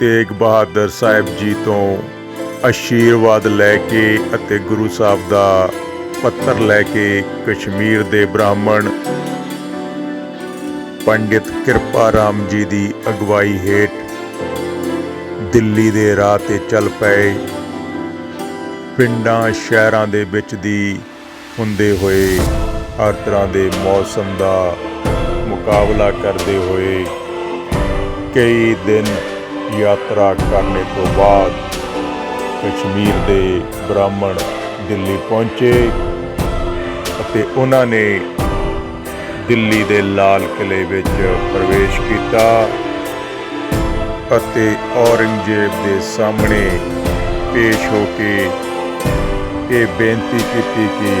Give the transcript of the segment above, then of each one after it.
ਤੇਗ ਬਹਾਦਰ ਸਾਹਿਬ ਜੀ ਤੋਂ ਆਸ਼ੀਰਵਾਦ ਲੈ ਕੇ ਅਤੇ ਗੁਰੂ ਸਾਹਿਬ ਦਾ ਪੱਤਰ ਲੈ ਕੇ ਕਸ਼ਮੀਰ ਦੇ ਬ੍ਰਾਹਮਣ ਪੰਡਿਤ ਕਿਰਪਾ ਰਾਮ ਜੀ ਦੀ ਅਗਵਾਈ ਹੇਠ ਦਿੱਲੀ ਦੇ ਰਾਹ ਤੇ ਚੱਲ ਪਏ। ਪਿੰਡਾਂ, ਸ਼ਹਿਰਾਂ ਦੇ ਵਿੱਚ ਦੀ ਹੁੰਦੇ ਹੋਏ ਹਰ ਤਰ੍ਹਾਂ ਦੇ ਮੌਸਮ ਦਾ ਮੁਕਾਬਲਾ ਕਰਦੇ ਹੋਏ ਕਈ ਦਿਨ ਯਾਤਰਾ ਕਰਨੇ ਤੋਂ ਬਾਅਦ ਕਸ਼ਮੀਰ ਦੇ ਬ੍ਰਾਹਮਣ ਦਿੱਲੀ ਪਹੁੰਚੇ ਅਤੇ ਉਹਨਾਂ ਨੇ ਦਿੱਲੀ ਦੇ ਲਾਲ ਕਿਲੇ ਵਿੱਚ ਪ੍ਰਵੇਸ਼ ਕੀਤਾ ਅਤੇ ਔਰੰਗਜ਼ੇਬ ਦੇ ਸਾਹਮਣੇ ਪੇਸ਼ ਹੋ ਕੇ ਇਹ ਬੇਨਤੀ ਕੀਤੀ ਕਿ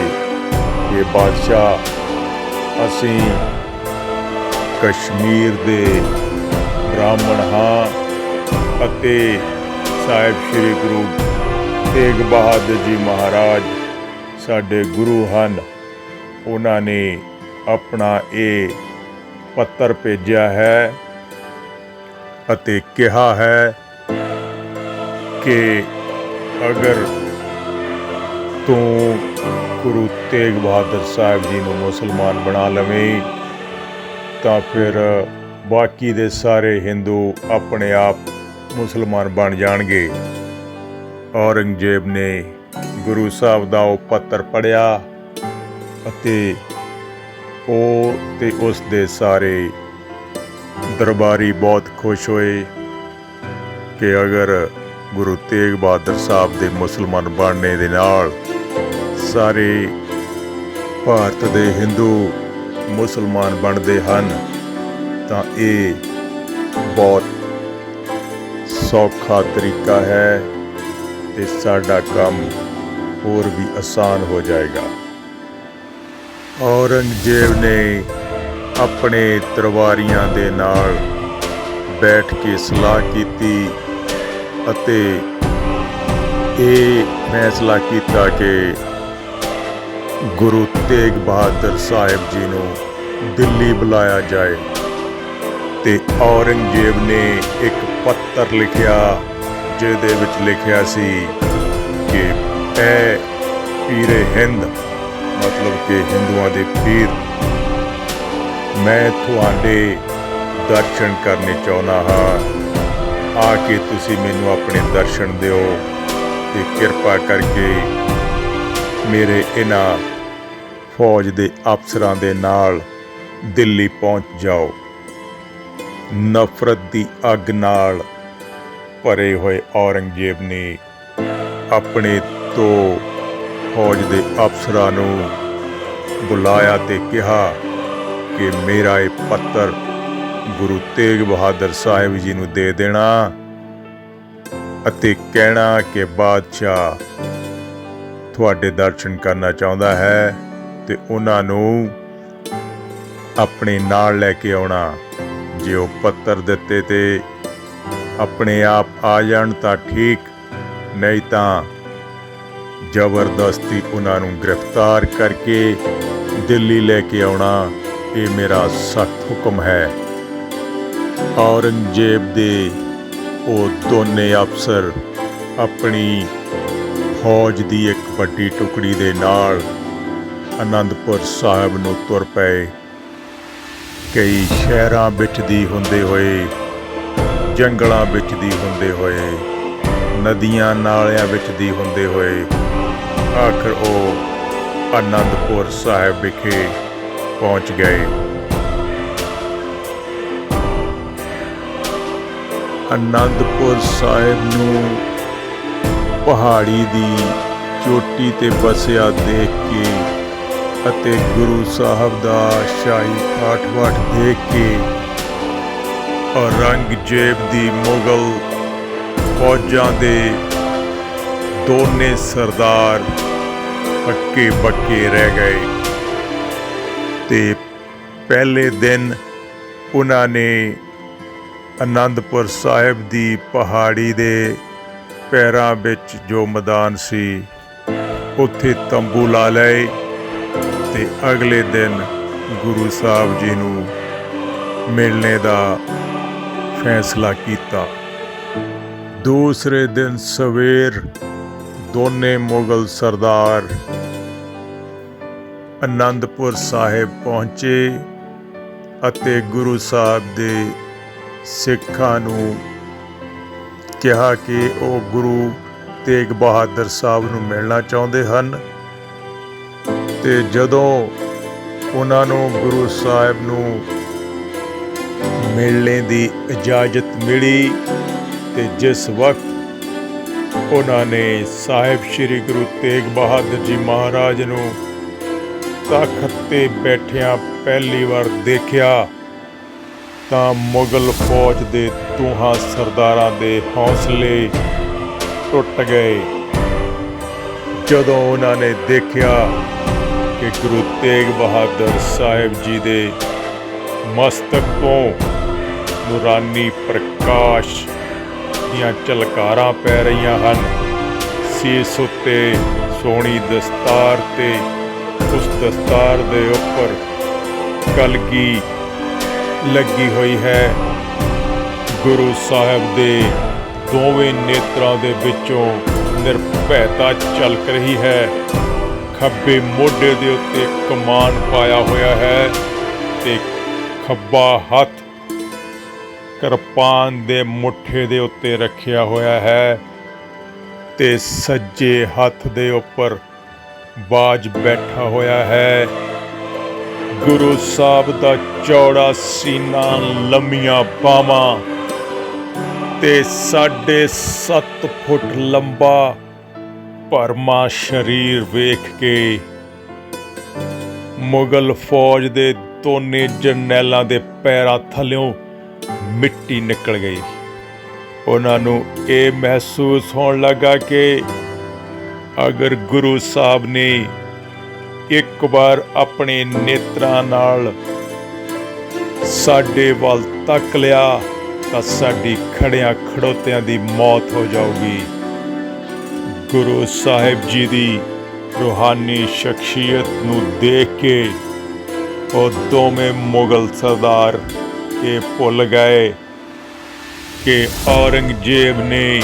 ਇਹ ਬਾਦਸ਼ਾਹ, ਅਸੀਂ ਕਸ਼ਮੀਰ ਦੇ ਬ੍ਰਾਹਮਣ ਹਾਂ। ਅਤੇ ਸਾਹਿਬ ਸ੍ਰੀ ਗੁਰੂ ਤੇਗ ਬਹਾਦਰ ਜੀ ਮਹਾਰਾਜ ਸਾਡੇ ਗੁਰੂ ਹਨ। ਉਹਨਾਂ ਨੇ ਆਪਣਾ ਇਹ ਪੱਤਰ ਭੇਜਿਆ ਹੈ ਅਤੇ ਕਿਹਾ ਹੈ ਕਿ ਅਗਰ ਤੂੰ ਗੁਰੂ ਤੇਗ ਬਹਾਦਰ ਸਾਹਿਬ ਜੀ ਨੂੰ ਮੁਸਲਮਾਨ ਬਣਾ ਲਵੇਂ, ਤਾਂ ਫਿਰ ਬਾਕੀ ਦੇ ਸਾਰੇ ਹਿੰਦੂ ਆਪਣੇ ਆਪ ਮੁਸਲਮਾਨ ਬਣ ਜਾਣਗੇ। ਔਰੰਗਜ਼ੇਬ ਨੇ ਗੁਰੂ ਸਾਹਿਬ ਦਾ ਉਹ ਪੱਤਰ ਪੜਿਆ ਅਤੇ ਉਹ ਤੇ ਉਸ ਦੇ ਸਾਰੇ ਦਰਬਾਰੀ ਬਹੁਤ ਖੁਸ਼ ਹੋਏ ਕਿ ਅਗਰ ਗੁਰੂ ਤੇਗ ਬਹਾਦਰ ਸਾਹਿਬ ਦੇ ਮੁਸਲਮਾਨ ਬਣਨੇ ਦੇ ਨਾਲ ਸਾਰੇ ਭਾਰਤ ਦੇ ਹਿੰਦੂ ਮੁਸਲਮਾਨ ਬਣਦੇ ਹਨ, ਤਾਂ ਇਹ ਬਹੁਤ ਸੌਖਾ ਤਰੀਕਾ ਹੈ ਤੇ ਸਾਡਾ ਕੰਮ ਹੋਰ ਵੀ ਆਸਾਨ ਹੋ ਜਾਏਗਾ। ਔਰੰਗਜ਼ੇਬ ਨੇ ਆਪਣੇ ਤਰਵਾਰੀਆਂ ਦੇ ਨਾਲ ਬੈਠ ਕੇ ਸਲਾਹ ਕੀਤੀ ਅਤੇ ਇਹ ਫੈਸਲਾ ਕੀਤਾ ਕਿ ਗੁਰੂ ਤੇਗ ਬਹਾਦਰ ਸਾਹਿਬ ਜੀ ਨੂੰ ਦਿੱਲੀ ਬੁਲਾਇਆ ਜਾਏ ਤੇ ਔਰੰਗਜ਼ੇਬ ਨੇ ਇੱਕ ਪੱਤਰ ਲਿਖਿਆ, ਜਿਹਦੇ ਵਿੱਚ ਲਿਖਿਆ ਸੀ ਕਿ ਐ ਪੀਰੇ ਹਿੰਦ, ਮਤਲਬ ਕਿ ਹਿੰਦੂਆਂ ਦੇ ਪੀਰ। ਮੈਂ ਤੁਹਾਡੇ ਦਰਸ਼ਨ ਕਰਨੇ ਚਾਹੁੰਦਾ ਹਾਂ। ਆ ਕੇ ਤੁਸੀਂ ਮੈਨੂੰ ਆਪਣੇ ਦਰਸ਼ਨ ਦਿਓ ਤੇ ਕਿਰਪਾ ਕਰਕੇ ਮੇਰੇ ਇਹਨਾਂ ਫੌਜ ਦੇ ਅਫਸਰਾਂ ਦੇ ਨਾਲ ਦਿੱਲੀ ਪਹੁੰਚ ਜਾਓ। ਨਫ਼ਰਤ ਦੀ ਅੱਗ ਨਾਲ ਭਰੇ ਹੋਏ ਔਰੰਗਜ਼ੇਬ ਨੇ ਆਪਣੇ ਤੋਂ ਫੌਜ ਦੇ ਅਫਸਰਾਂ ਨੂੰ ਬੁਲਾਇਆ ਤੇ ਕਿਹਾ ਕਿ ਮੇਰਾ ਇਹ ਪੱਤਰ ਗੁਰੂ ਤੇਗ ਬਹਾਦਰ ਸਾਹਿਬ ਜੀ ਨੂੰ ਦੇ ਦੇਣਾ ਅਤੇ ਕਹਿਣਾ ਕਿ ਬਾਦਸ਼ਾਹ ਤੁਹਾਡੇ ਦਰਸ਼ਨ ਕਰਨਾ ਚਾਹੁੰਦਾ ਹੈ ਤੇ ਉਹਨਾਂ ਨੂੰ ਆਪਣੇ ਨਾਲ ਲੈ ਕੇ ਆਉਣਾ। ਜੇ ਉਹ ਪੱਤਰ ਦਿੱਤੇ ਤੇ ਆਪਣੇ ਆਪ ਆ ਜਾਣ ਤਾਂ ਠੀਕ, ਨਹੀਂ ਤਾਂ ਜ਼ਬਰਦਸਤੀ ਉਹਨਾਂ ਨੂੰ ਗ੍ਰਿਫਤਾਰ ਕਰਕੇ ਦਿੱਲੀ ਲੈ ਕੇ ਆਉਣਾ ਇਹ ਮੇਰਾ ਸਖਤ ਹੁਕਮ ਹੈ। ਔਰੰਗਜ਼ੇਬ ਦੇ ਉਹ ਦੋਨੇ ਅਫਸਰ ਆਪਣੀ ਫੌਜ ਦੀ ਇੱਕ ਵੱਡੀ ਟੁਕੜੀ ਦੇ ਨਾਲ ਅਨੰਦਪੁਰ ਸਾਹਿਬ ਨੂੰ ਤੁਰ ਪਏ। ਕਈ ਸ਼ਹਿਰਾਂ ਵਿੱਚ ਦੀ ਹੁੰਦੇ ਹੋਏ, ਜੰਗਲਾਂ ਵਿੱਚ ਦੀ ਹੁੰਦੇ ਹੋਏ, ਨਦੀਆਂ ਨਾਲਿਆਂ ਵਿੱਚ ਦੀ ਹੁੰਦੇ ਹੋਏ, ਆਖਰ ਉਹ ਆਨੰਦਪੁਰ ਸਾਹਿਬ ਵਿਖੇ ਪਹੁੰਚ ਗਏ। ਆਨੰਦਪੁਰ ਸਾਹਿਬ ਨੂੰ ਪਹਾੜੀ ਦੀ ਚੋਟੀ ਤੇ ਵਸਿਆ ਦੇਖ ਕੇ ਅਤੇ ਗੁਰੂ ਸਾਹਿਬ ਦਾ ਸ਼ਾਹੀ ਪਾਠ ਪਾਠ ਦੇਖ ਕੇ ਔਰੰਗਜ਼ੇਬ ਦੀ ਮੁਗਲ ਫੌਜਾਂ ਦੇ ਦੋਨੇ ਸਰਦਾਰ ਪੱਕੇ ਬੱਕੇ ਰਹਿ ਗਏ। ਤੇ ਪਹਿਲੇ ਦਿਨ ਉਹਨਾਂ ਨੇ ਅਨੰਦਪੁਰ ਸਾਹਿਬ ਦੀ ਪਹਾੜੀ ਦੇ ਪੈਰਾਂ ਵਿੱਚ ਜੋ ਮੈਦਾਨ ਸੀ, ਉੱਥੇ ਤੰਬੂ ਲਾ ਲਏ। ਤੇ ਅਗਲੇ ਦਿਨ ਗੁਰੂ ਸਾਹਿਬ ਜੀ ਨੂੰ ਮਿਲਣੇ ਦਾ ਫੈਸਲਾ ਕੀਤਾ। ਦੂਸਰੇ ਦਿਨ ਸਵੇਰ ਦੋਨੇ ਮੁਗਲ ਸਰਦਾਰ ਅਨੰਦਪੁਰ ਸਾਹਿਬ ਪਹੁੰਚੇ ਅਤੇ ਗੁਰੂ ਸਾਹਿਬ ਦੇ ਸਿੱਖਾਂ ਨੂੰ ਕਿਹਾ ਕਿ ਉਹ ਗੁਰੂ ਤੇਗ ਬਹਾਦਰ ਸਾਹਿਬ ਨੂੰ ਮਿਲਣਾ ਚਾਹੁੰਦੇ ਹਨ। ਤੇ ਜਦੋਂ ਉਹਨਾਂ ਨੂੰ ਗੁਰੂ ਸਾਹਿਬ ਨੂੰ ਮਿਲਣੇ ਦੀ ਇਜਾਜ਼ਤ ਮਿਲੀ ਤੇ ਜਿਸ ਵਕਤ ਉਹਨਾਂ ਨੇ ਸਾਹਿਬ ਸ੍ਰੀ ਗੁਰੂ ਤੇਗ ਬਹਾਦਰ ਜੀ ਮਹਾਰਾਜ ਨੂੰ ਤਖਤ ਤੇ ਬੈਠਿਆਂ ਪਹਿਲੀ ਵਾਰ ਦੇਖਿਆ, ਤਾਂ ਮੁਗਲ ਫੌਜ ਦੇ ਤੂਹਾਂ ਸਰਦਾਰਾਂ ਦੇ ਹੌਸਲੇ ਟੁੱਟ ਗਏ। ਜਦੋਂ ਉਹਨਾਂ ਨੇ ਦੇਖਿਆ ਕਿ ਗੁਰੂ ਤੇਗ ਬਹਾਦਰ ਸਾਹਿਬ ਜੀ ਦੇ ਮਸਤਕ ਤੋਂ ਨੂਰਾਨੀ ਪ੍ਰਕਾਸ਼ ਦੀਆਂ ਝਲਕਾਰਾਂ ਪੈ ਰਹੀਆਂ ਹਨ। ਸੀਸ ਉੱਤੇ ਸੋਹਣੀ ਦਸਤਾਰ ਤੇ ਉਸ ਦਸਤਾਰ ਦੇ ਉੱਪਰ ਕਲਗੀ ਲੱਗੀ ਹੋਈ ਹੈ। ਗੁਰੂ ਸਾਹਿਬ ਦੇ ਦੋਵੇਂ ਨੇਤਰਾਂ ਦੇ ਵਿੱਚੋਂ ਨਿਰਭੈਤਾ ਝਲਕ ਰਹੀ ਹੈ। ਖੱਬੇ ਮੋਢੇ ਦੇ ਉੱਤੇ ਕਮਾਨ ਪਾਇਆ ਹੋਇਆ ਹੈ ਤੇ ਖੱਬਾ ਹੱਥ ਕਿਰਪਾਨ ਦੇ ਮੁੱਠੇ ਦੇ ਉੱਤੇ ਰੱਖਿਆ ਹੋਇਆ ਹੈ ਤੇ ਸੱਜੇ ਹੱਥ ਦੇ ਉੱਪਰ ਬਾਜ ਬੈਠਾ ਹੋਇਆ ਹੈ। ਗੁਰੂ ਸਾਹਿਬ ਦਾ ਚੌੜਾ ਸੀਨਾ, ਲੰਮੀਆਂ ਬਾਹਾਂ ਤੇ ਸਾਢੇ ਸੱਤ ਫੁੱਟ ਲੰਬਾ ਭਰਮਾ ਸਰੀਰ ਵੇਖ ਕੇ ਮੁਗਲ ਫੌਜ ਦੇ ਦੋਨੇ ਜਰਨੈਲਾਂ ਦੇ ਪੈਰਾਂ ਥੱਲਿਓਂ ਮਿੱਟੀ ਨਿਕਲ ਗਈ। ਉਹਨਾਂ ਨੂੰ ਇਹ ਮਹਿਸੂਸ ਹੋਣ ਲੱਗਾ ਕਿ ਅਗਰ ਗੁਰੂ ਸਾਹਿਬ ਨੇ ਇੱਕ ਵਾਰ ਆਪਣੇ ਨੇਤਰਾਂ ਨਾਲ ਸਾਡੇ ਵੱਲ ਤੱਕ ਲਿਆ ਤਾਂ ਸਾਡੀ ਖੜਿਆਂ ਖੜੋਤਿਆਂ ਦੀ ਮੌਤ ਹੋ ਜਾਊਗੀ। ਗੁਰੂ ਸਾਹਿਬ ਜੀ ਦੀ ਰੂਹਾਨੀ ਸ਼ਖਸੀਅਤ ਨੂੰ ਦੇਖ ਕੇ ਉਹ ਦੋਵੇਂ ਮੁਗਲ ਸਰਦਾਰ ਇਹ ਭੁੱਲ ਗਏ ਕਿ ਔਰੰਗਜ਼ੇਬ ਨੇ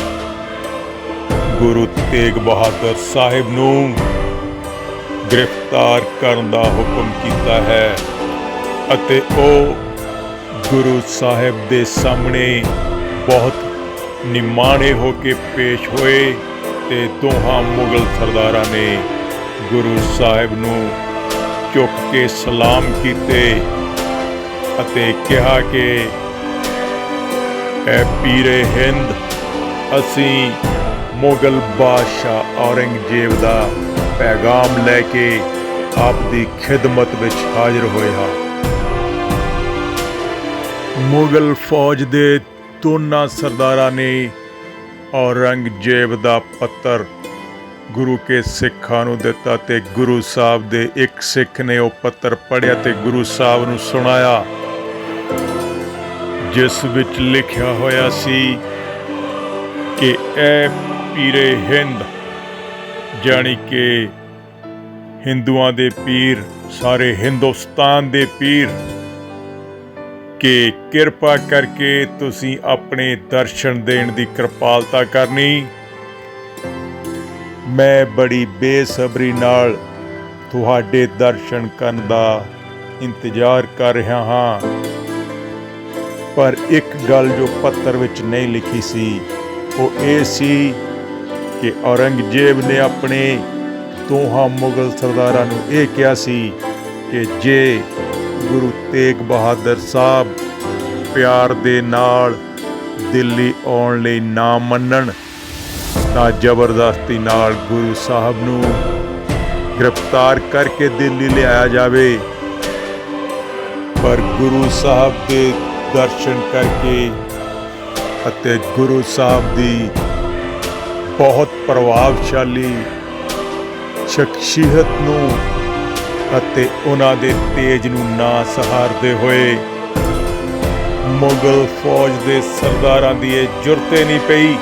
ਗੁਰੂ ਤੇਗ ਬਹਾਦਰ ਸਾਹਿਬ ਨੂੰ ਗ੍ਰਿਫਤਾਰ ਕਰਨ ਦਾ ਹੁਕਮ ਕੀਤਾ ਹੈ ਅਤੇ ਉਹ ਗੁਰੂ ਸਾਹਿਬ ਦੇ ਸਾਹਮਣੇ ਬਹੁਤ ਨਿਮਾਣੇ ਹੋ ਕੇ ਪੇਸ਼ ਹੋਏ। ਤੇ ਦੋਹਾਂ ਮੁਗਲ ਸਰਦਾਰਾਂ ਨੇ ਗੁਰੂ ਸਾਹਿਬ ਨੂੰ ਝੁੱਕ ਕੇ ਸਲਾਮ ਕੀਤੇ ਅਤੇ ਕਿਹਾ ਕਿ, ਐ ਪੀਰੇ ਹਿੰਦ, ਅਸੀਂ ਮੁਗਲ ਬਾਦਸ਼ਾਹ ਔਰੰਗਜ਼ੇਬ ਦਾ ਪੈਗਾਮ ਲੈ ਕੇ ਆਪ ਦੀ ਖਿਦਮਤ ਵਿੱਚ ਹਾਜ਼ਰ ਹੋਏ ਹਾਂ। ਮੁਗਲ ਫੌਜ ਦੇ ਦੋਨਾਂ ਸਰਦਾਰਾਂ ਨੇ ਔਰੰਗਜ਼ੇਬ ਦਾ ਪੱਤਰ ਗੁਰੂ ਕੇ ਸਿੱਖਾਂ ਨੂੰ ਦਿੱਤਾ ਤੇ ਗੁਰੂ ਸਾਹਿਬ ਦੇ ਇੱਕ ਸਿੱਖ ਨੇ ਉਹ ਪੱਤਰ ਪੜ੍ਹਿਆ ਤੇ ਗੁਰੂ ਸਾਹਿਬ ਨੂੰ ਸੁਣਾਇਆ, ਜਿਸ ਵਿੱਚ ਲਿਖਿਆ ਹੋਇਆ ਸੀ ਕਿ ਐ ਪੀਰੇ ਹਿੰਦ, ਜਾਣੀ ਕਿ ਹਿੰਦੂਆਂ ਦੇ ਪੀਰ, ਸਾਰੇ ਹਿੰਦੁਸਤਾਨ ਦੇ ਪੀਰ ਕਿ ਕਿਰਪਾ ਕਰਕੇ ਤੁਸੀਂ ਆਪਣੇ ਦਰਸ਼ਨ ਦੇਣ ਦੀ ਕਿਰਪਾਲਤਾ ਕਰਨੀ। ਮੈਂ ਬੜੀ ਬੇਸਬਰੀ ਨਾਲ ਤੁਹਾਡੇ ਦਰਸ਼ਨ ਕਰਨ ਦਾ ਇੰਤਜ਼ਾਰ ਕਰ ਰਿਹਾ ਹਾਂ। ਪਰ ਇੱਕ ਗੱਲ ਜੋ ਪੱਤਰ ਵਿੱਚ ਨਹੀਂ ਲਿਖੀ ਸੀ, ਉਹ ਇਹ ਸੀ ਕਿ ਔਰੰਗਜ਼ੇਬ ਨੇ ਆਪਣੇ ਦੋਹਾਂ ਮੁਗਲ ਸਰਦਾਰਾਂ ਨੂੰ ਇਹ ਕਿਹਾ ਸੀ ਕਿ ਜੇ ਗੁਰੂ ਤੇਗ ਬਹਾਦਰ ਸਾਹਿਬ ਪਿਆਰ ਦੇ ਨਾਲ ਦਿੱਲੀ ਆਉਣ ਲਈ ਨਾ ਮੰਨਣ, ਤਾਂ ਜ਼ਬਰਦਸਤੀ ਨਾਲ ਗੁਰੂ ਸਾਹਿਬ ਨੂੰ ਗ੍ਰਿਫਤਾਰ ਕਰਕੇ ਦਿੱਲੀ ਲਿਆਇਆ ਜਾਵੇ। ਪਰ ਗੁਰੂ ਸਾਹਿਬ ਦੇ ਦਰਸ਼ਨ ਕਰਕੇ ਅਤੇ ਗੁਰੂ ਸਾਹਿਬ ਦੀ ਬਹੁਤ ਪ੍ਰਭਾਵਸ਼ਾਲੀ ਸ਼ਖਸੀਅਤ ਨੂੰ ਅਤੇ ਉਹਨਾਂ ਦੇ ਤੇਜ ਨੂੰ ਨਾ ਸਹਾਰਦੇ ਹੋਏ, ਮੁਗਲ ਫੌਜ ਦੇ ਸਰਦਾਰਾਂ ਦੀ ਇਹ ਜੁਰਤੇ ਨਹੀਂ ਪਈ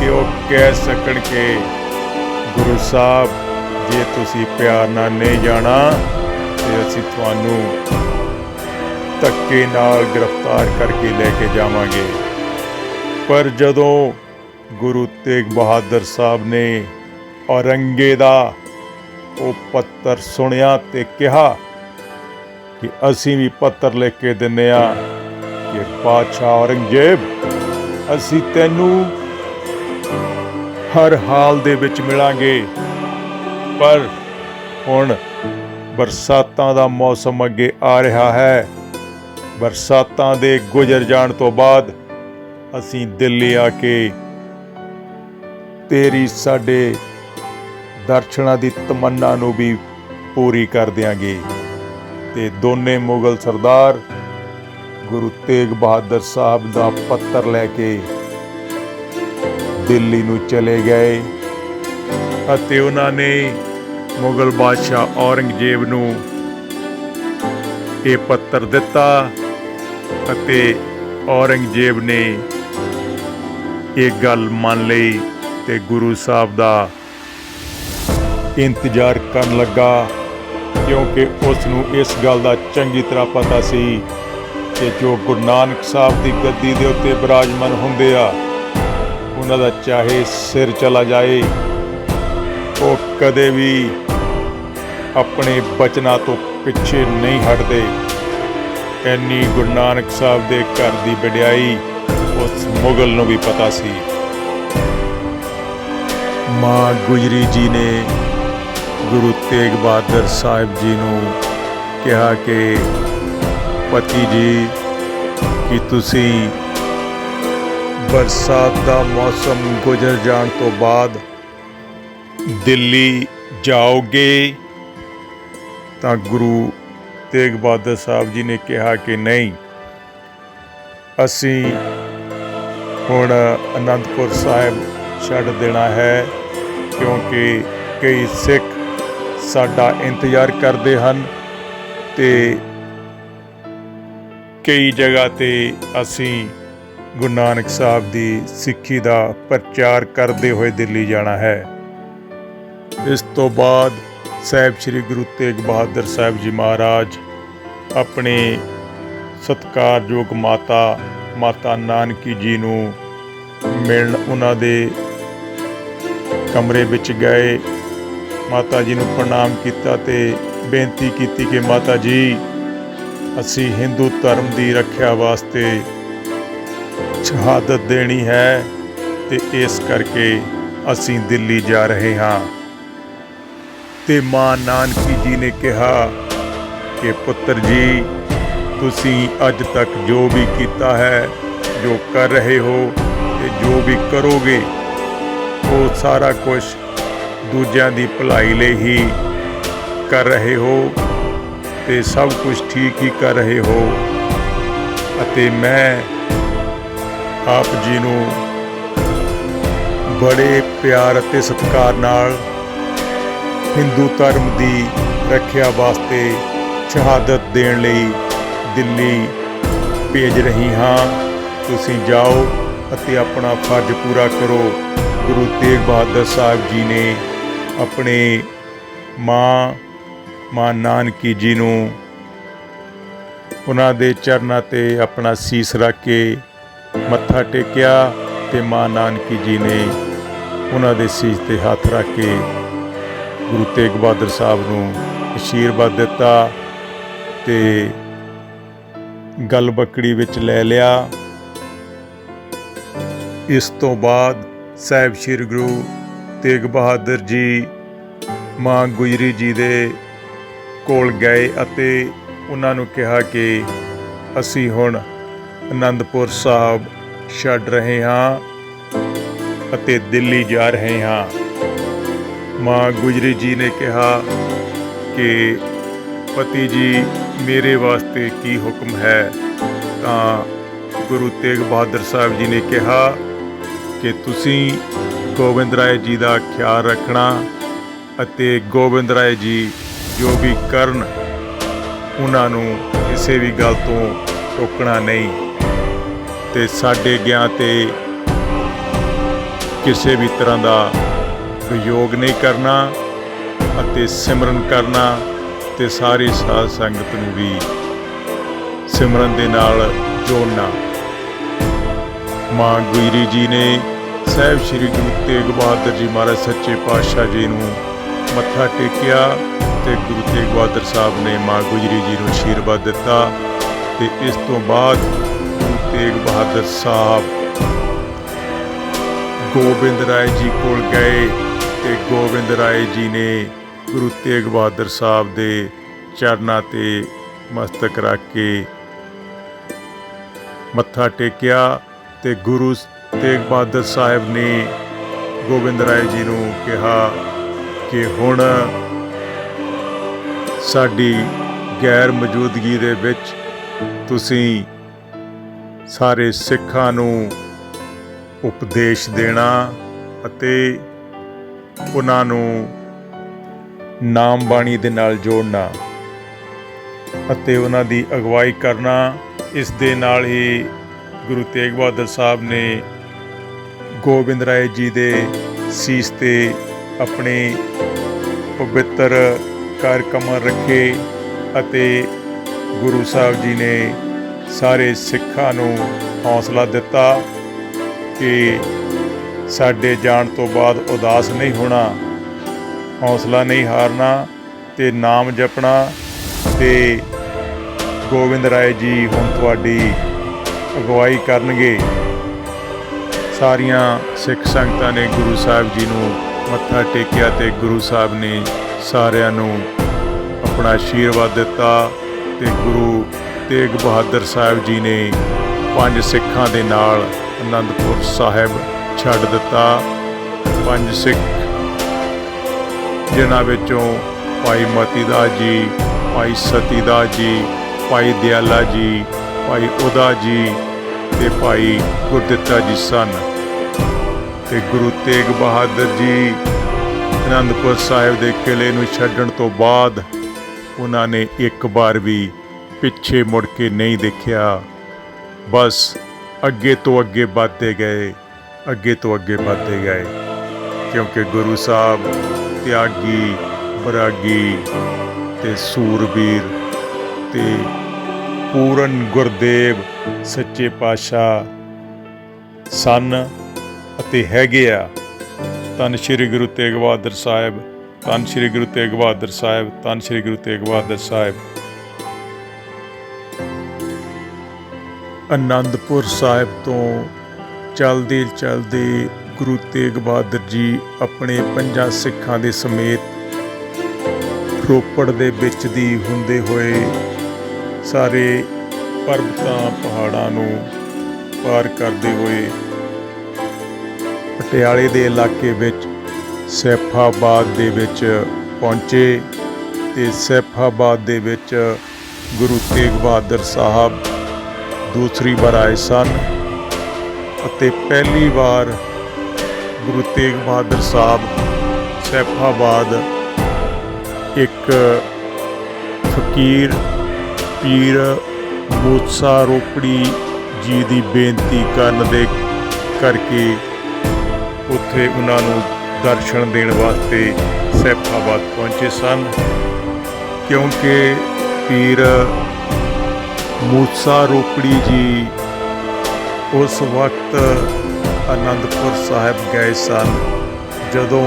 ਕਿ ਉਹ ਕਹਿ ਸਕਣ ਕਿ, ਗੁਰੂ ਸਾਹਿਬ, ਜੇ ਤੁਸੀਂ ਪਿਆਰ ਨਾਲ ਨਹੀਂ ਜਾਣਾ, ਤੇ ਅਸੀਂ ਤੁਹਾਨੂੰ ਧੱਕੇ ਨਾਲ ਗ੍ਰਿਫਤਾਰ ਕਰਕੇ ਲੈ ਕੇ ਜਾਵਾਂਗੇ। ਪਰ ਜਦੋਂ ਗੁਰੂ ਤੇਗ ਬਹਾਦਰ ਸਾਹਿਬ ਨੇ ਔਰੰਗੇ ਦਾ ਉਹ ਪੱਤਰ ਸੁਣਿਆ ਤੇ ਕਿਹਾ ਕਿ ਅਸੀਂ ਵੀ ਪੱਤਰ ਲਿਖ ਕੇ ਦਿੰਨੇ ਆ ਕਿ ਪਾਤਸ਼ਾਹ ਔਰੰਗਜ਼ੇਬ, ਅਸੀਂ ਤੈਨੂੰ ਹਰ ਹਾਲ ਦੇ ਵਿੱਚ ਮਿਲਾਂਗੇ। ਪਰ ਹੁਣ ਬਰਸਾਤਾਂ ਦਾ ਮੌਸਮ ਅੱਗੇ ਆ ਰਿਹਾ ਹੈ। ਬਰਸਾਤਾਂ ਦੇ ਗੁਜ਼ਰ ਜਾਣ ਤੋਂ ਬਾਅਦ ਅਸੀਂ ਦਿੱਲੀ ਆ ਕੇ ਤੇਰੀ ਸਾਡੇ ਦਰਸ਼ਨਾਂ ਦੀ ਤਮੰਨਾ ਨੂੰ ਵੀ ਪੂਰੀ ਕਰ ਦਿਆਂਗੇ। ਤੇ ਦੋਨੇ ਮੁਗਲ ਸਰਦਾਰ ਗੁਰੂ ਤੇਗ ਬਹਾਦਰ ਸਾਹਿਬ ਦਾ ਪੱਤਰ ਲੈ ਕੇ ਦਿੱਲੀ ਨੂੰ ਚਲੇ ਗਏ ਅਤੇ ਉਹਨਾਂ ਨੇ ਮੁਗਲ ਬਾਦਸ਼ਾਹ ਔਰੰਗਜ਼ੇਬ ਨੂੰ ਇਹ ਪੱਤਰ ਦਿੱਤਾ ਅਤੇ ਔਰੰਗਜ਼ੇਬ ਨੇ ਇਹ ਗੱਲ ਮੰਨ ਲਈ ਤੇ ਗੁਰੂ ਸਾਹਿਬ ਦਾ ਇੰਤਜ਼ਾਰ ਕਰਨ ਲੱਗਾ, ਕਿਉਂਕਿ ਉਸ ਨੂੰ ਇਸ ਗੱਲ ਦਾ ਚੰਗੀ ਤਰ੍ਹਾਂ ਪਤਾ ਸੀ ਕਿ ਜੋ ਗੁਰੂ ਨਾਨਕ ਸਾਹਿਬ ਦੀ ਗੱਦੀ ਦੇ ਉੱਤੇ ਬਿਰਾਜਮਾਨ ਹੁੰਦੇ ਆ, ਉਹਨਾਂ ਦਾ ਚਾਹੇ ਸਿਰ ਚਲਾ ਜਾਏ, ਉਹ ਕਦੇ ਵੀ ਆਪਣੇ ਬਚਨਾਂ ਤੋਂ ਪਿੱਛੇ ਨਹੀਂ ਹਟਦੇ। ਐਨੀ ਗੁਰੂ ਨਾਨਕ ਸਾਹਿਬ ਦੇ ਘਰ ਦੀ ਵਡਿਆਈ ਉਸ ਮੁਗਲ ਨੂੰ ਵੀ ਪਤਾ ਸੀ। ਮਾਂ ਗੁਜਰੀ ਜੀ ਨੇ ਗੁਰੂ ਤੇਗ ਬਹਾਦਰ ਸਾਹਿਬ ਜੀ ਨੂੰ ਕਿਹਾ ਕਿ ਪਤੀ ਜੀ, ਕਿ ਤੁਸੀਂ ਬਰਸਾਤ ਦਾ ਮੌਸਮ ਗੁਜ਼ਰ ਜਾਣ ਤੋਂ ਬਾਅਦ ਦਿੱਲੀ ਜਾਓਗੇ? ਤਾਂ ਗੁਰੂ ਤੇਗ ਬਹਾਦਰ ਸਾਹਿਬ ਜੀ ਨੇ ਕਿਹਾ ਕਿ ਨਹੀਂ। ਅਸੀਂ ਹੁਣ ਅਨੰਦਪੁਰ ਸਾਹਿਬ ਛੱਡ ਦੇਣਾ ਹੈ, ਕਿਉਂਕਿ ਕਈ ਸਿੱਖ ਸਾਡਾ ਇੰਤਜ਼ਾਰ ਕਰਦੇ ਹਨ ਤੇ ਕਈ ਜਗ੍ਹਾ ਤੇ ਅਸੀਂ ਗੁਰੂ ਨਾਨਕ ਸਾਹਿਬ ਦੀ ਸਿੱਖੀ ਦਾ ਪ੍ਰਚਾਰ ਕਰਦੇ ਹੋਏ ਦਿੱਲੀ ਜਾਣਾ ਹੈ। ਇਸ ਤੋਂ ਬਾਅਦ ਸਾਹਿਬ ਸ੍ਰੀ ਗੁਰੂ ਤੇਗ ਬਹਾਦਰ ਸਾਹਿਬ ਜੀ ਮਹਾਰਾਜ ਆਪਣੇ ਸਤਕਾਰਯੋਗ ਮਾਤਾ ਮਾਤਾ ਨਾਨਕੀ ਜੀ ਨੂੰ ਮਿਲਣ ਉਹਨਾਂ ਦੇ ਕਮਰੇ ਵਿੱਚ ਗਏ। ਮਾਤਾ ਜੀ ਨੂੰ ਪ੍ਰਣਾਮ ਕੀਤਾ ਤੇ ਬੇਨਤੀ ਕੀਤੀ ਕਿ ਮਾਤਾ ਜੀ, ਅਸੀਂ ਹਿੰਦੂ ਧਰਮ ਦੀ ਰੱਖਿਆ ਵਾਸਤੇ ਸ਼ਹਾਦਤ ਦੇਣੀ ਹੈ ਤੇ ਇਸ ਕਰਕੇ ਅਸੀਂ ਦਿੱਲੀ ਜਾ ਰਹੇ ਹਾਂ। ਤੇ ਮਾਂ ਨਾਨਕੀ ਜੀ ਨੇ ਕਿਹਾ ਕਿ ਪੁੱਤਰ ਜੀ, ਤੁਸੀਂ ਅੱਜ ਤੱਕ ਜੋ ਵੀ ਕੀਤਾ ਹੈ, ਜੋ ਕਰ ਰਹੇ ਹੋ ਤੇ ਜੋ ਵੀ ਕਰੋਗੇ, ਉਹ ਸਾਰਾ ਕੁਝ ਦੂਜਿਆਂ ਦੀ ਭਲਾਈ ਲਈ ਹੀ ਕਰ ਰਹੇ ਹੋ ਤੇ ਸਭ ਕੁਝ ਠੀਕ ਹੀ ਕਰ ਰਹੇ ਹੋ। ਅਤੇ ਮੈਂ ਆਪ ਜੀ ਨੂੰ ਬੜੇ ਪਿਆਰ ਅਤੇ ਸਤਿਕਾਰ ਨਾਲ ਹਿੰਦੂ ਧਰਮ ਦੀ ਰੱਖਿਆ ਵਾਸਤੇ ਸ਼ਹਾਦਤ ਦੇਣ ਲਈ ਦਿੱਲੀ ਭੇਜ ਰਹੀ ਹਾਂ। ਤੁਸੀਂ ਜਾਓ ਅਤੇ ਆਪਣਾ ਫਰਜ਼ ਪੂਰਾ ਕਰੋ। ਗੁਰੂ ਤੇਗ ਬਹਾਦਰ ਸਾਹਿਬ ਜੀ ਨੇ ਆਪਣੇ ਮਾਂ ਮਾਂ ਨਾਨਕੀ ਜੀ ਨੂੰ ਉਹਨਾਂ ਦੇ ਚਰਨਾਂ ਤੇ ਆਪਣਾ ਸੀਸ ਰੱਖ ਕੇ ਮੱਥਾ ਟੇਕਿਆ ਤੇ ਮਾਂ ਨਾਨਕੀ ਜੀ ਨੇ ਉਹਨਾਂ ਦੇ ਸੀਸ ਤੇ ਹੱਥ ਰੱਖ ਕੇ ਗੁਰੂ ਤੇਗ ਬਹਾਦਰ ਸਾਹਿਬ ਨੂੰ ਅਸ਼ੀਰਵਾਦ ਦਿੱਤਾ ਤੇ ਗਲ ਬੱਕੜੀ ਵਿੱਚ ਲੈ ਲਿਆ। ਇਸ ਤੋਂ ਬਾਅਦ ਸਾਹਿਬ ਸ੍ਰੀ ਗੁਰੂ ਤੇਗ ਬਹਾਦਰ ਜੀ ਮਾਂ ਗੁਜਰੀ ਜੀ ਦੇ ਕੋਲ ਗਏ ਅਤੇ ਉਹਨਾਂ ਨੂੰ ਕਿਹਾ ਕਿ ਅਸੀਂ ਹੁਣ ਅਨੰਦਪੁਰ ਸਾਹਿਬ ਛੱਡ ਰਹੇ ਹਾਂ ਅਤੇ ਦਿੱਲੀ ਜਾ ਰਹੇ ਹਾਂ। ਮਾਂ ਗੁਜਰੀ ਜੀ ਨੇ ਕਿਹਾ ਕਿ, ਪਤੀ ਜੀ, ਮੇਰੇ ਵਾਸਤੇ ਕੀ ਹੁਕਮ ਹੈ? ਤਾਂ ਗੁਰੂ ਤੇਗ ਬਹਾਦਰ ਸਾਹਿਬ ਜੀ ਨੇ ਕਿਹਾ ਕਿ, ਤੁਸੀਂ ਗੋਬਿੰਦ ਰਾਏ ਜੀ ਦਾ ਖਿਆਲ ਰੱਖਣਾ ਅਤੇ ਗੋਬਿੰਦ ਰਾਏ ਜੀ ਜੋ ਵੀ ਕਰਨ, ਉਹਨਾਂ ਨੂੰ ਕਿਸੇ ਵੀ ਗੱਲ ਤੋਂ ਟੋਕਣਾ ਨਹੀਂ। ਤੇ ਸਾਡੇ ਗਿਆਨ ਤੇ ਕਿਸੇ ਵੀ ਤਰ੍ਹਾਂ ਦਾ ਵਿਯੋਗ ਨਹੀਂ ਕਰਨਾ ਅਤੇ ਸਿਮਰਨ ਕਰਨਾ ਤੇ ਸਾਰੀ ਸਾਧ ਸੰਗਤ ਨੂੰ ਵੀ ਸਿਮਰਨ ਦੇ ਨਾਲ ਜੋੜਨਾ। ਮਾਂ ਗੁਜਰੀ ਜੀ ਨੇ ਸਾਹਿਬ ਸ੍ਰੀ ਗੁਰੂ ਤੇਗ ਬਹਾਦਰ ਜੀ ਮਹਾਰਾਜ ਸੱਚੇ ਪਾਤਸ਼ਾਹ ਜੀ ਨੂੰ ਮੱਥਾ ਟੇਕਿਆ ਤੇ ਗੁਰੂ ਤੇਗ ਬਹਾਦਰ ਸਾਹਿਬ ਨੇ ਮਾਂ ਗੁਜਰੀ ਜੀ ਨੂੰ ਆਸ਼ੀਰਵਾਦ ਦਿੱਤਾ ਤੇ ਇਸ ਤੋਂ ਬਾਅਦ ਗੁਰੂ ਤੇਗ ਬਹਾਦਰ ਸਾਹਿਬ ਗੋਬਿੰਦ ਰਾਏ ਜੀ ਕੋਲ ਗਏ ਤੇ ਗੋਬਿੰਦ ਰਾਏ ਜੀ ਨੇ ਗੁਰੂ ਤੇਗ ਬਹਾਦਰ ਸਾਹਿਬ ਦੇ ਚਰਨਾਂ ਤੇ ਮਸਤਕ ਰੱਖ ਕੇ ਮੱਥਾ ਟੇਕਿਆ ਤੇ ਗੁਰੂ ਤੇਗ ਬਹਾਦਰ ਸਾਹਿਬ ਨੇ ਗੋਬਿੰਦ ਰਾਏ ਜੀ ਨੂੰ ਕਿਹਾ ਕਿ ਹੁਣ ਸਾਡੀ ਗੈਰ ਮੌਜੂਦਗੀ ਦੇ ਵਿੱਚ ਤੁਸੀਂ ਸਾਰੇ ਸਿੱਖਾਂ ਨੂੰ ਉਪਦੇਸ਼ ਦੇਣਾ ਅਤੇ ਉਹਨਾਂ ਨੂੰ ਨਾਮ ਬਾਣੀ ਦੇ ਨਾਲ ਜੋੜਨਾ ਅਤੇ ਉਹਨਾਂ ਦੀ ਅਗਵਾਈ ਕਰਨਾ, ਇਸ ਦੇ ਨਾਲ ਹੀ ਗੁਰੂ ਤੇਗ ਬਹਾਦਰ ਸਾਹਿਬ ਨੇ ਗੋਬਿੰਦ ਰਾਏ ਜੀ ਦੇ ਸੀਸ ਤੇ ਆਪਣੇ ਪਵਿੱਤਰ ਕਰ ਕਮਰ ਰੱਖੇ ਅਤੇ ਗੁਰੂ ਸਾਹਿਬ ਜੀ ਨੇ ਸਾਰੇ ਸਿੱਖਾਂ ਨੂੰ ਹੌਸਲਾ ਦਿੱਤਾ ਕਿ ਸਾਡੇ ਜਾਣ ਤੋਂ ਬਾਅਦ ਉਦਾਸ ਨਹੀਂ ਹੋਣਾ, ਹੌਸਲਾ ਨਹੀਂ ਹਾਰਨਾ ਤੇ ਨਾਮ ਜਪਣਾ ਤੇ ਗੋਬਿੰਦ ਰਾਏ ਜੀ ਹੁਣ ਤੁਹਾਡੀ ਅਗਵਾਈ ਕਰਨਗੇ। ਸਾਰੀਆਂ ਸਿੱਖ ਸੰਗਤਾਂ ਨੇ ਗੁਰੂ ਸਾਹਿਬ ਜੀ ਨੂੰ ਮੱਥਾ ਟੇਕਿਆ ਤੇ ਗੁਰੂ ਸਾਹਿਬ ਨੇ ਸਾਰਿਆਂ ਨੂੰ ਆਪਣਾ ਆਸ਼ੀਰਵਾਦ ਦਿੱਤਾ ਤੇ ਗੁਰੂ ਤੇਗ ਬਹਾਦਰ ਸਾਹਿਬ ਜੀ ਨੇ ਪੰਜ ਸਿੱਖਾਂ ਦੇ ਨਾਲ ਅਨੰਦਪੁਰ ਸਾਹਿਬ ਛੱਡ ਦਿੱਤਾ। ਪੰਜ ਸਿੱਖ, ਜਿਨ੍ਹਾਂ ਵਿੱਚੋਂ ਭਾਈ ਮਤੀ ਦਾਸ ਜੀ, ਭਾਈ ਸਤੀ ਦਾਸ ਜੀ, ਭਾਈ ਦਿਆਲਾ ਜੀ, ਭਾਈ ਉਦਾ ਜੀ ਤੇ ਭਾਈ ਗੁਰਦਿੱਤਾ ਜੀ ਸਨ। ਤੇ ਗੁਰੂ ਤੇਗ ਬਹਾਦਰ ਜੀ ਅਨੰਦਪੁਰ ਸਾਹਿਬ ਦੇ ਕਿਲੇ ਨੂੰ ਛੱਡਣ ਤੋਂ ਬਾਅਦ ਉਹਨਾਂ ਨੇ ਇੱਕ ਵਾਰ ਵੀ ਪਿੱਛੇ ਮੁੜ ਕੇ ਨਹੀਂ ਦੇਖਿਆ। ਬਸ ਅੱਗੇ ਤੋਂ ਅੱਗੇ ਵੱਧਦੇ ਗਏ, ਅੱਗੇ ਤੋਂ ਅੱਗੇ ਵੱਧਦੇ ਗਏ। ਕਿਉਂਕਿ ਗੁਰੂ ਸਾਹਿਬ ਤਿਆਗੀ, ਬਰਾਗੀ ਤੇ ਸੂਰਬੀਰ ਤੇ ਪੂਰਨ ਗੁਰਦੇਵ, ਸੱਚੇ ਪਾਤਸ਼ਾਹ, ਸਨ ਅਤੇ ਹੈਗੇ ਆ। ਧੰਨ ਸ਼੍ਰੀ ਗੁਰੂ ਤੇਗ ਬਹਾਦਰ ਸਾਹਿਬ, ਧੰਨ ਸ਼੍ਰੀ ਗੁਰੂ ਤੇਗ ਬਹਾਦਰ ਸਾਹਿਬ, ਧੰਨ ਸ਼੍ਰੀ ਗੁਰੂ ਤੇਗ ਬਹਾਦਰ ਸਾਹਿਬ। ਅਨੰਦਪੁਰ ਸਾਹਿਬ ਤੋਂ ਚਲਦੇ ਚਲਦੇ ਗੁਰੂ ਤੇਗ ਬਹਾਦਰ ਜੀ ਆਪਣੇ ਪੰਜਾਂ ਸਿੱਖਾਂ ਦੇ ਸਮੇਤ ਰੋਪੜ ਦੇ ਵਿੱਚ ਦੀ ਹੁੰਦੇ ਹੋਏ ਸਾਰੇ ਪਰਬਤਾਂ, ਪਹਾੜਾਂ ਨੂੰ ਪਾਰ ਕਰਦੇ ਹੋਏ ਪਟਿਆਲੇ ਦੇ ਇਲਾਕੇ ਵਿੱਚ ਸੈਫਾਬਾਦ ਦੇ ਵਿੱਚ ਪਹੁੰਚੇ ਤੇ ਸੈਫਾਬਾਦ ਦੇ ਵਿੱਚ ਗੁਰੂ ਤੇਗ ਬਹਾਦਰ ਸਾਹਿਬ ਦੂਸਰੀ ਵਾਰ ਆਏ ਸਨ ਅਤੇ ਪਹਿਲੀ ਵਾਰ ਗੁਰੂ ਤੇਗ ਬਹਾਦਰ ਸਾਹਿਬ ਸੈਫਾਬਾਦ ਇੱਕ ਫਕੀਰ ਪੀਰ ਮੂਸਾ ਰੋਪੜੀ ਜੀ ਦੀ ਬੇਨਤੀ ਕਰਨ ਦੇ ਕਰਕੇ ਉੱਥੇ ਉਹਨਾਂ ਨੂੰ ਦਰਸ਼ਨ ਦੇਣ ਵਾਸਤੇ ਸੈਫਾਬਾਦ ਪਹੁੰਚੇ ਸਨ। ਕਿਉਂਕਿ ਪੀਰ ਮੂਸਾ ਰੋਪੜੀ ਜੀ ਉਸ ਵਕਤ ਆਨੰਦਪੁਰ ਸਾਹਿਬ ਗਏ ਸਨ, ਜਦੋਂ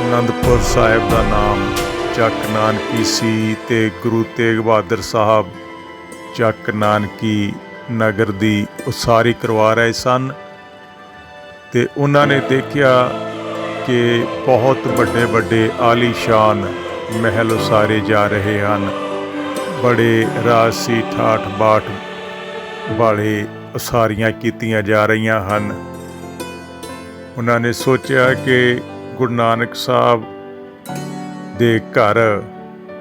ਆਨੰਦਪੁਰ ਸਾਹਿਬ ਦਾ ਨਾਮ ਚੱਕ ਨਾਨਕੀ ਸੀ ਤੇ ਗੁਰੂ ਤੇਗ ਬਹਾਦਰ ਸਾਹਿਬ ਚੱਕ ਨਾਨਕੀ ਨਗਰ ਦੀ ਉਸਾਰੀ ਕਰਵਾ ਰਹੇ ਸਨ ਤੇ ਉਹਨਾਂ ਨੇ ਦੇਖਿਆ ਕਿ ਬਹੁਤ ਵੱਡੇ ਵੱਡੇ ਆਲੀਸ਼ਾਨ ਮਹਿਲ ਉਸਾਰੇ ਜਾ ਰਹੇ ਹਨ। ਬੜੇ ਰਾਸੀ ਠਾਠ ਬਾਠ ਵਾਲੇ ਉਸਾਰੀਆਂ ਕੀਤੀਆਂ ਜਾ ਰਹੀਆਂ ਹਨ। ਉਹਨਾਂ ਨੇ ਸੋਚਿਆ ਕਿ ਗੁਰੂ ਨਾਨਕ ਸਾਹਿਬ ਦੇ ਘਰ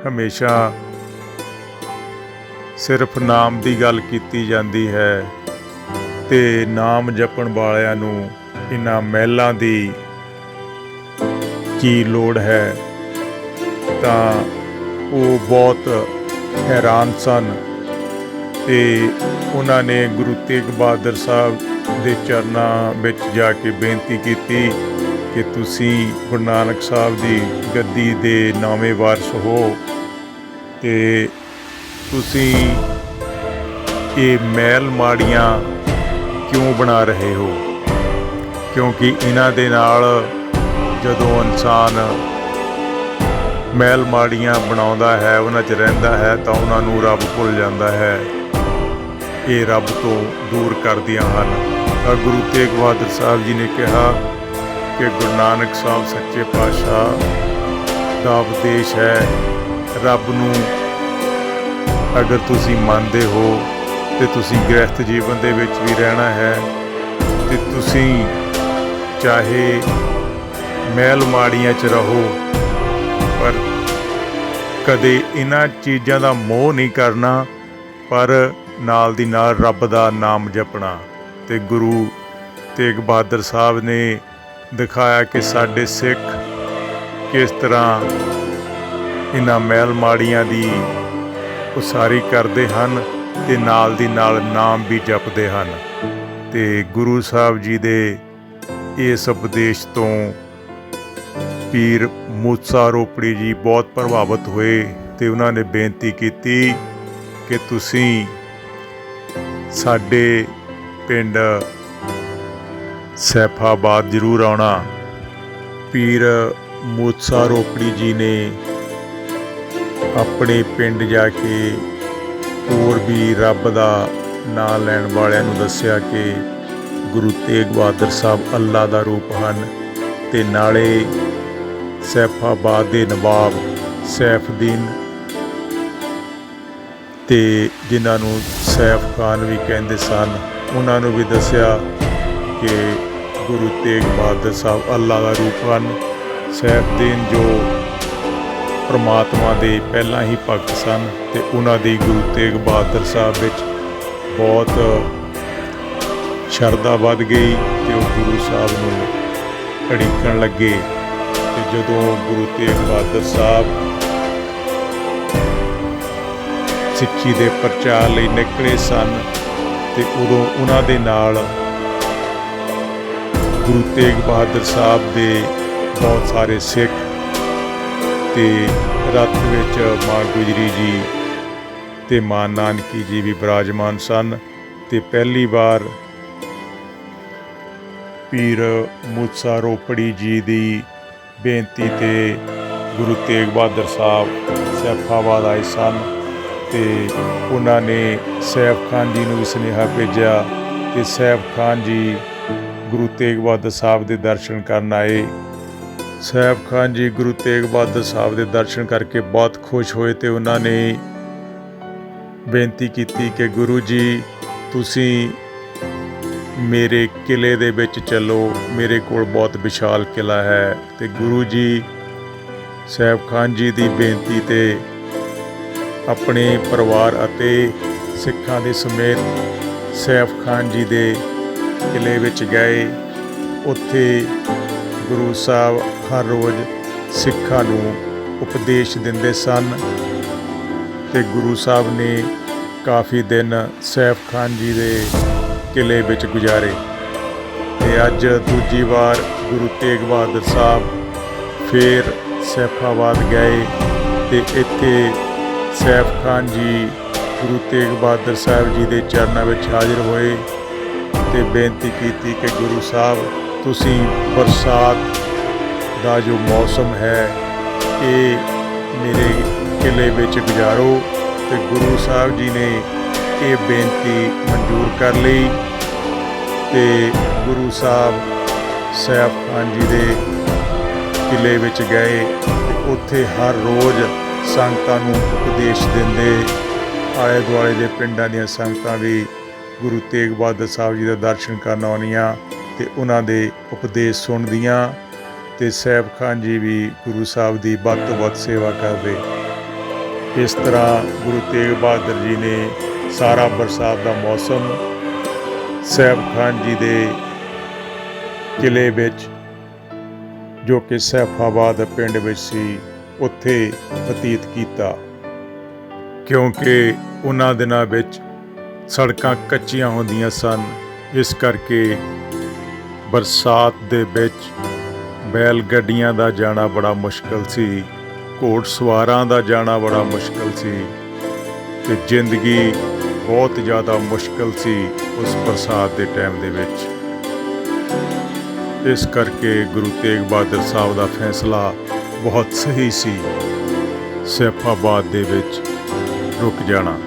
ਹਮੇਸ਼ਾ ਸਿਰਫ ਨਾਮ ਦੀ ਗੱਲ ਕੀਤੀ ਜਾਂਦੀ ਹੈ ਤੇ ਨਾਮ ਜਪਣ ਵਾਲਿਆਂ ਨੂੰ ਇਹਨਾਂ ਮਹਿਲਾਂ ਦੀ ਕੀ ਲੋੜ ਹੈ, ਤਾਂ ਉਹ ਬਹੁਤ ਹੈਰਾਨ ਸਨ ਤੇ ਉਹਨਾਂ ਨੇ ਗੁਰੂ ਤੇਗ ਬਹਾਦਰ ਸਾਹਿਬ ਦੇ ਚਰਨਾਂ ਵਿੱਚ ਜਾ ਕੇ ਬੇਨਤੀ ਕੀਤੀ ਕਿ ਤੁਸੀਂ ਗੁਰੂ ਨਾਨਕ ਸਾਹਿਬ ਦੀ ਗੱਦੀ ਦੇ ਨਾਵੇਂ ਵਾਰਸ ਹੋ ਤੇ ਤੁਸੀਂ ਇਹ ਮਹਿਲ ਮਾੜੀਆਂ ਕਿਉਂ ਬਣਾ ਰਹੇ ਹੋ? ਕਿਉਂਕਿ ਇਹਨਾਂ ਦੇ ਨਾਲ ਜਦੋਂ ਇਨਸਾਨ ਮਹਿਲ ਮਾੜੀਆਂ ਬਣਾਉਂਦਾ ਹੈ, ਉਹਨਾਂ 'ਚ ਰਹਿੰਦਾ ਹੈ, ਤਾਂ ਉਹਨਾਂ ਨੂੰ ਰੱਬ ਭੁੱਲ ਜਾਂਦਾ ਹੈ। ਇਹ ਰੱਬ ਤੋਂ ਦੂਰ ਕਰਦੀਆਂ ਹਨ। ਤਾਂ ਗੁਰੂ ਤੇਗ ਬਹਾਦਰ ਸਾਹਿਬ ਜੀ ਨੇ ਕਿਹਾ ਕਿ ਗੁਰੂ ਨਾਨਕ ਸਾਹਿਬ ਸੱਚੇ ਪਾਤਸ਼ਾਹ ਦਾ ਉਪਦੇਸ਼ ਹੈ, ਰੱਬ ਨੂੰ ਅਗਰ ਤੁਸੀਂ ਮੰਨਦੇ ਹੋ ਤੇ ਤੁਸੀਂ ਗ੍ਰਹਿਸਥ ਜੀਵਨ ਦੇ ਵਿੱਚ ਵੀ ਰਹਿਣਾ ਹੈ, ਤੇ ਤੁਸੀਂ ਚਾਹੇ ਮਹਿਲ ਮਾੜੀਆਂ 'ਚ ਰਹੋ, ਪਰ ਕਦੇ ਇਹਨਾਂ ਚੀਜ਼ਾਂ ਦਾ ਮੋਹ ਨਹੀਂ ਕਰਨਾ, ਪਰ ਨਾਲ ਦੀ ਨਾਲ ਰੱਬ ਦਾ ਨਾਮ ਜਪਣਾ। ਤੇ ਗੁਰੂ ਤੇਗ ਬਹਾਦਰ ਸਾਹਿਬ ਨੇ ਦਿਖਾਇਆ ਕਿ ਸਾਡੇ ਸਿੱਖ ਕਿਸ ਤਰ੍ਹਾਂ ਇਹਨਾਂ ਮਹਿਲ ਮਾੜੀਆਂ ਦੀ ਉਸਾਰੀ ਕਰਦੇ ਹਨ ਤੇ ਨਾਲ ਦੀ ਨਾਲ ਨਾਮ ਵੀ ਜਪਦੇ ਹਨ। ਤੇ ਗੁਰੂ ਸਾਹਿਬ ਜੀ ਦੇ ਇਸ ਉਪਦੇਸ਼ ਤੋਂ ਪੀਰ ਮੂਸਾ ਰੋਪੜੀ ਜੀ ਬਹੁਤ ਪ੍ਰਭਾਵਿਤ ਹੋਏ ਤੇ ਉਹਨਾਂ ਨੇ ਬੇਨਤੀ ਕੀਤੀ ਕਿ ਤੁਸੀਂ ਸਾਡੇ ਪਿੰਡ ਸੈਫਾਬਾਦ ਜ਼ਰੂਰ ਆਉਣਾ। ਪੀਰ ਮੂਸਾ ਰੋਪੜੀ ਜੀ ਨੇ ਆਪਣੇ ਪਿੰਡ ਜਾ ਕੇ ਹੋਰ ਵੀ ਰੱਬ ਦਾ ਨਾਂ ਲੈਣ ਵਾਲਿਆਂ ਨੂੰ ਦੱਸਿਆ ਕਿ ਗੁਰੂ ਤੇਗ ਬਹਾਦਰ ਸਾਹਿਬ ਅੱਲਾ ਦਾ ਰੂਪ ਹਨ ਤੇ ਨਾਲੇ ਸੈਫਾਬਾਦ ਦੇ ਨਵਾਬ ਸੈਫਦੀਨ ਤੇ ਜਿਨ੍ਹਾਂ ਨੂੰ ਸੈਫ ਖਾਨ ਵੀ ਕਹਿੰਦੇ ਸਨ, ਉਹਨਾਂ ਨੂੰ ਵੀ ਦੱਸਿਆ ਕਿ ਗੁਰੂ ਤੇਗ ਬਹਾਦਰ ਸਾਹਿਬ ਅੱਲਾ ਦਾ ਰੂਪ ਹਨ। ਸੈਫਦੀਨ ਜੋ ਪ੍ਰਮਾਤਮਾ ਦੇ ਪਹਿਲਾਂ ਹੀ ਭਗਤ ਸਨ ਤੇ ਉਹਨਾਂ ਦੀ ਗੁਰੂ ਤੇਗ ਬਹਾਦਰ ਸਾਹਿਬ ਵਿੱਚ ਬਹੁਤ ਸ਼ਰਧਾ ਵੱਧ ਗਈ ਤੇ ਉਹ ਗੁਰੂ ਸਾਹਿਬ ਨੂੰ ਅੜੀਕਣ ਲੱਗੇ ਤੇ ਜਦੋਂ ਗੁਰੂ ਤੇਗ ਬਹਾਦਰ ਸਾਹਿਬ ਸਿੱਖੀ ਦੇ ਪ੍ਰਚਾਰ ਲਈ ਨਿਕਲੇ ਸਨ ਤੇ ਉਦੋਂ ਉਹਨਾਂ ਦੇ ਨਾਲ ਗੁਰੂ ਤੇਗ ਬਹਾਦਰ ਸਾਹਿਬ ਦੇ ਬਹੁਤ ਸਾਰੇ ਸਿੱਖ ਤੇ ਰੱਥ ਵਿੱਚ ਮਾਂ ਗੁਜਰੀ ਜੀ ਤੇ ਮਾਂ ਨਾਨਕੀ ਜੀ ਵੀ ਬਿਰਾਜਮਾਨ ਸਨ ਤੇ ਪਹਿਲੀ ਵਾਰ ਪੀਰ ਮੂਸਾ ਰੋਪੜੀ ਜੀ ਦੀ ਬੇਨਤੀ ਤੇ ਗੁਰੂ ਤੇਗ ਬਹਾਦਰ ਸਾਹਿਬ ਸੈਫਾਬਾਦ ਆਏ ਸਨ ਤੇ ਉਹਨਾਂ ਨੇ ਸੈਫ ਖਾਨ ਜੀ ਨੂੰ ਵੀ ਸੁਨੇਹਾ ਭੇਜਿਆ ਤੇ ਸੈਫ ਖਾਨ ਜੀ ਗੁਰੂ ਤੇਗ ਬਹਾਦਰ ਸਾਹਿਬ ਦੇ ਦਰਸ਼ਨ ਕਰਨ ਆਏ। ਸੈਫ ਖਾਨ ਜੀ ਗੁਰੂ ਤੇਗ ਬਹਾਦਰ ਸਾਹਿਬ ਦੇ ਦਰਸ਼ਨ ਕਰਕੇ ਬਹੁਤ ਖੁਸ਼ ਹੋਏ ਤੇ ਉਹਨਾਂ ਨੇ ਬੇਨਤੀ ਕੀਤੀ ਕਿ ਗੁਰੂ ਜੀ, ਤੁਸੀਂ ਮੇਰੇ ਕਿਲੇ ਦੇ ਵਿੱਚ ਚੱਲੋ, ਮੇਰੇ ਕੋਲ ਬਹੁਤ ਵਿਸ਼ਾਲ ਕਿਲਾ ਹੈ ਤੇ ਗੁਰੂ ਜੀ, ਸੈਫ ਖਾਨ ਜੀ ਦੀ ਬੇਨਤੀ ਤੇ ਆਪਣੇ ਪਰਿਵਾਰ ਅਤੇ ਸਿੱਖਾਂ ਦੇ ਸਮੇਤ ਸੈਫ ਖਾਨ ਜੀ ਦੇ ਕਿਲੇ ਵਿੱਚ ਗਏ। ਉੱਥੇ ਗੁਰੂ ਸਾਹਿਬ ਹਰ ਰੋਜ਼ ਸਿੱਖਾਂ ਨੂੰ ਉਪਦੇਸ਼ ਦਿੰਦੇ ਸਨ ਤੇ ਗੁਰੂ ਸਾਹਿਬ ਨੇ ਕਾਫੀ ਦਿਨ ਸੈਫ ਖਾਨ ਜੀ ਦੇ ਕਿਲੇ ਵਿੱਚ ਗੁਜ਼ਾਰੇ। ਤੇ ਅੱਜ ਦੂਜੀ ਵਾਰ ਗੁਰੂ ਤੇਗ ਬਹਾਦਰ ਸਾਹਿਬ ਫੇਰ ਸੈਫਾਬਾਦ ਗਏ ਤੇ ਇੱਥੇ ਸੈਫ ਖਾਨ ਜੀ, ਗੁਰੂ ਤੇਗ ਬਹਾਦਰ ਸਾਹਿਬ ਜੀ ਦੇ ਚਰਨਾਂ ਵਿੱਚ ਹਾਜ਼ਰ ਹੋਏ। ਤੇ ਬੇਨਤੀ ਕੀਤੀ ਕਿ ਗੁਰੂ ਸਾਹਿਬ, ਤੁਸੀਂ ਬਰਸਾਤ ਦਾ ਜੋ ਮੌਸਮ ਹੈ, ਇਹ ਮੇਰੇ ਕਿਲੇ ਵਿੱਚ ਗੁਜ਼ਾਰੋ ਤੇ ਗੁਰੂ ਸਾਹਿਬ ਜੀ ਨੇ ਇਹ ਬੇਨਤੀ ਮਨਜ਼ੂਰ ਕਰ ਲਈ ਤੇ ਗੁਰੂ ਸਾਹਿਬ ਸੈਫ ਖਾਨ ਜੀ ਦੇ ਕਿਲੇ ਵਿੱਚ ਗਏ ਤੇ ਉੱਥੇ ਹਰ ਰੋਜ਼ ਸੰਗਤਾਂ ਨੂੰ ਉਪਦੇਸ਼ ਦਿੰਦੇ ਆਲੇ ਦੁਆਲੇ ਦੇ ਪਿੰਡਾਂ ਦੀਆਂ ਸੰਗਤਾਂ ਵੀ ਗੁਰੂ ਤੇਗ ਬਹਾਦਰ ਸਾਹਿਬ ਜੀ ਦਾ ਦਰਸ਼ਨ ਕਰਨ ਆਉਣੀਆਂ ਤੇ ਉਹਨਾਂ ਦੇ ਉਪਦੇਸ਼ ਸੁਣਦੀਆਂ ਤੇ ਸੈਫ ਖਾਨ ਜੀ ਵੀ ਗੁਰੂ ਸਾਹਿਬ ਦੀ ਵੱਧ ਤੋਂ ਵੱਧ ਸੇਵਾ ਕਰਦੇ। ਇਸ ਤਰ੍ਹਾਂ ਗੁਰੂ ਤੇਗ ਬਹਾਦਰ ਜੀ ਨੇ ਸਾਰਾ ਬਰਸਾਤ ਦਾ ਮੌਸਮ ਸੈਫ ਖਾਨ ਜੀ ਦੇ ਕਿਲੇ ਵਿੱਚ, ਜੋ ਕਿ ਸੈਫਾਬਾਦ ਪਿੰਡ ਵਿੱਚ ਸੀ, ਉੱਥੇ ਬਤੀਤ ਕੀਤਾ। ਕਿਉਂਕਿ ਉਹਨਾਂ ਦਿਨਾਂ ਵਿੱਚ ਸੜਕਾਂ ਕੱਚੀਆਂ ਹੁੰਦੀਆਂ ਸਨ। ਇਸ ਕਰਕੇ ਬਰਸਾਤ ਦੇ ਵਿੱਚ ਬੈਲ ਗੱਡੀਆਂ ਦਾ ਜਾਣਾ ਬੜਾ ਮੁਸ਼ਕਲ ਸੀ। ਘੋੜ ਸਵਾਰਾਂ ਦਾ ਜਾਣਾ ਬੜਾ ਮੁਸ਼ਕਲ ਸੀ ਤੇ ਜ਼ਿੰਦਗੀ ਬਹੁਤ ਜ਼ਿਆਦਾ ਮੁਸ਼ਕਲ ਸੀ ਉਸ ਬਰਸਾਤ ਦੇ ਟਾਈਮ ਦੇ ਵਿੱਚ। ਇਸ ਕਰਕੇ ਗੁਰੂ ਤੇਗ ਬਹਾਦਰ ਸਾਹਿਬ ਦਾ ਫੈਸਲਾ ਬਹੁਤ ਸਹੀ ਸੀ। ਸੈਫਾਬਾਦ ਦੇ ਵਿੱਚ ਰੁਕ ਜਾਣਾ।